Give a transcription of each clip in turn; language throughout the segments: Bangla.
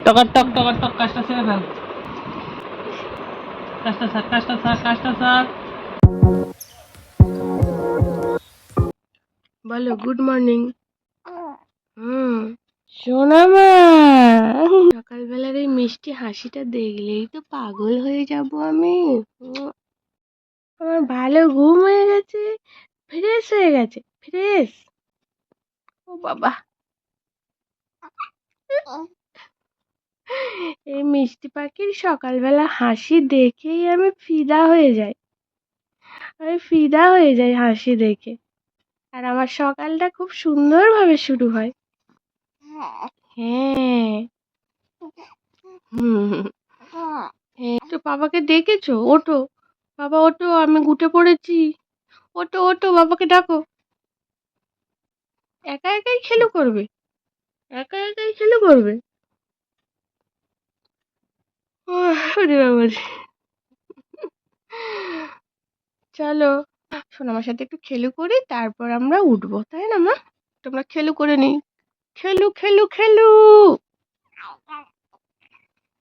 টকার টক টকার টক কাজটা সেরে ফেল কাজটা সার কাজটা সার কাজটা সার বলো গুড মর্নিং হুম। সোনামা সকালবেলার এই মিষ্টি হাসিটা দেখলেই তো পাগল হয়ে যাব আমি। আমার ভালো ঘুম হয়ে গেছে ফ্রেশ হয়ে গেছে ফ্রেশ ও বাবা। মিষ্টি পাখির সকালবেলা হাসি দেখেই আমি ফিদা হয়ে যাই। আমি ফিদা হয়ে যাই হাসি দেখে। আর আমার সকালটা খুব সুন্দরভাবে শুরু হয়। হ্যাঁ। হুম। তো বাবাকে ডেকেছো ওঠো। বাবা, ওঠো, আমি উঠে পড়েছি। ওঠো ওঠো, বাবাকে ডাকো। একা একাই খেলু করবে? একা একাই খেলু করবে? ওরে বাবা। চলো, শোনো, আমার সাথে একটু খেলু করি, তারপর আমরা উঠবো, তাই না, মা? তোমরা খেলু করে নি খেলু খেলু খেলু!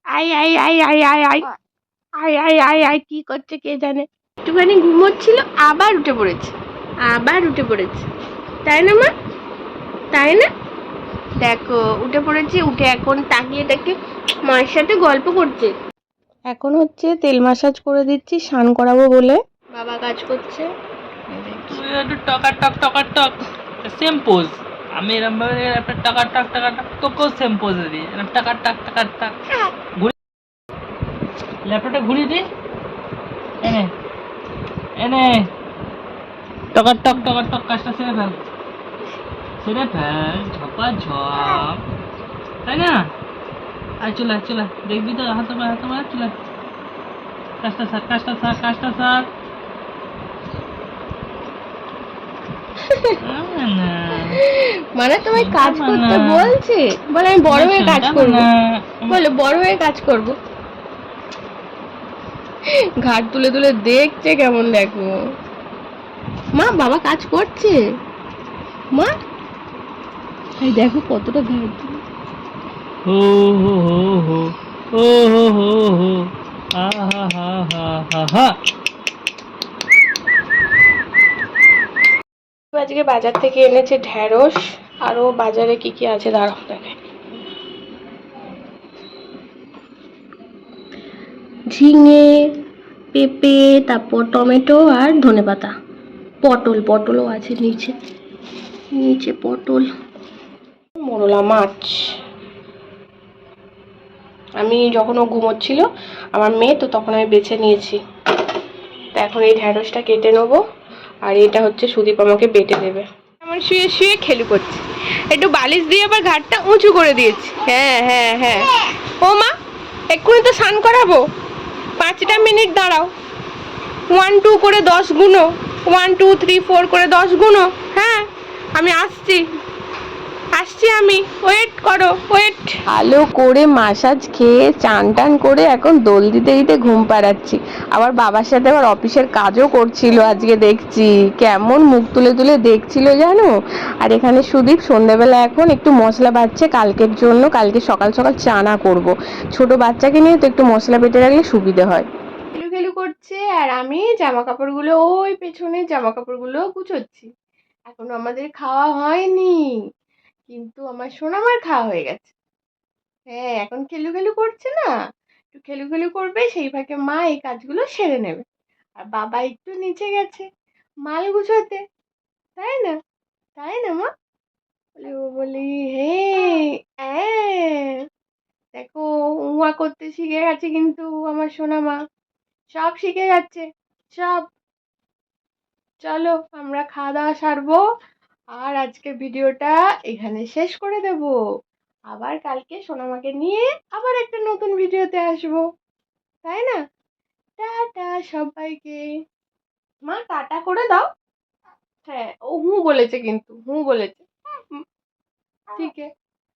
আই আই আই আই আই আই আই আই আই আই কি করছে কে জানে? একটুখানি ঘুমোচ্ছিল, আবার উঠে পড়েছে। আবার উঠে পড়েছে। তাই না, মা? তাই না? দেখো উঠে পড়েছে উঠে এখন তাকিয়ে তাকিয়ে মায়ের সাথে গল্প করছে। এখন হচ্ছে তেল মাসাজ করে দিচ্ছি স্নান করাবো বলে। বাবা কাজ করছে। একটু টকার টক টকার টক। সেম পোজ আমি এরকম ভাবে একটা টাকার টাক টাকার টাক তোকেও সেম পোজ দিই। এরকম টাকার টাক টাকার টাক। ঘুরে ল্যাপটপটা ঘুরিয়ে দিই। এনে। এনে। টকার টক টকার টক কাজটা সেরে ফেল। সেরে ফেল ঝপা ঝপ তাই না? আয় চলে চলে দেখবি তো হাতে মার হাতে মার চলে। কাজটা সার কাজটা সার কাজটা সার। মানে তোমায় কাজ করতে। বলছে। বলে আমি বড় হয়ে কাজ করব। বলে বড় হয়ে কাজ করব। ঘাট তুলে তুলে দেখছে কেমন দেখো। মা বাবা কাজ করছে? মা এই দেখো কতটা তুলে। হো হো হো হো ও হো হো হো আহা হা হা হা হা আজকে বাজার থেকে এনেছে ঢ্যাঁড়স আরও বাজারে কি কি আছে দাঁড়াও দেখে ঝিঙে পেঁপে তারপর টমেটো আর ধনেপাতা। পটল পটলও আছে নিচে। নিচে পটল। মোরলা মাছ। আমি যখন ও ঘুমোচ্ছিল, আমার মেয়ে তো তখন আমি বেছে নিয়েছি। তা এখন এই ঢ্যাঁড়সটা কেটে নেব, আর এটা হচ্ছে সুদীপ আমাকে বেটে দেবে। আমার শুয়ে শুয়ে খেলু করছে। একটু বালিশ দিয়ে আবার ঘাটটা উঁচু করে দিয়েছি। হ্যাঁ হ্যাঁ হ্যাঁ। ও মা, এক্ষুনি তো স্নান করাবো। পাঁচটা মিনিট দাঁড়াও। ওয়ান টু করে দশ গুণো। ওয়ান টু থ্রি ফোর করে দশ গুণো। হ্যাঁ আমি আসছি। আসছি আমি। ওয়েট করো ওয়েট ভালো করে মাসাজ খেয়ে চান টান করে এখন দোল দিতে দিতে ঘুম পাড়াচ্ছি। আবার বাবার সাথে আবার অফিসের কাজও করছিল আজকে দেখছি। কেমন মুখ তুলে তুলে দেখছিল জানো? আর এখানে সুদীপ সন্ধ্যাবেলা এখন একটু মশলা বাটছে কালকের জন্য কালকে সকাল সকাল চানা করব। ছোট বাচ্চাকে নিয়ে তো একটু মশলা বেটে রাখলে সুবিধে হয়। খেলু করছে আর আমি জামা কাপড়গুলো ওই পেছনে জামা কাপড়গুলো গুছোচ্ছি। এখনও আমাদের খাওয়া হয়নি। কিন্তু আমার সোনামার খাওয়া হয়ে গেছে। হ্যাঁ এখন খেলু খেলু করছে না। একটু খেলু খেলু করবে, সেই ফাঁকে মা এই কাজগুলো সেরে নেবে। আর বাবা একটু নিচে গেছে, মাল গুছোতে। তাই না? তাই না মা? বলি ও বলি, হে দেখো উয়া করতে শিখে গেছে কিন্তু আমার সোনা মা সব শিখে যাচ্ছে, সব। চলো, আমরা খাওয়া দাওয়া সারবো। আর আজকে ভিডিওটা এখানে শেষ করে দেব। আবার কালকে সোনামাকে নিয়ে আবার একটা নতুন ভিডিওতে আসব। তাই না? টাটা সবাইকে। মা, টাটা করে দাও। হ্যাঁ ও হু বলেছে কিন্তু, হু বলেছে। ঠিক আছে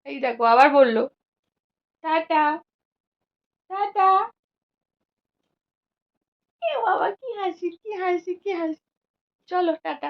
এই দেখো, আবার বলল, টাটা টাটা। এ বাবা, কি হাসি কি হাসি কি হাসি। চলো, টাটা।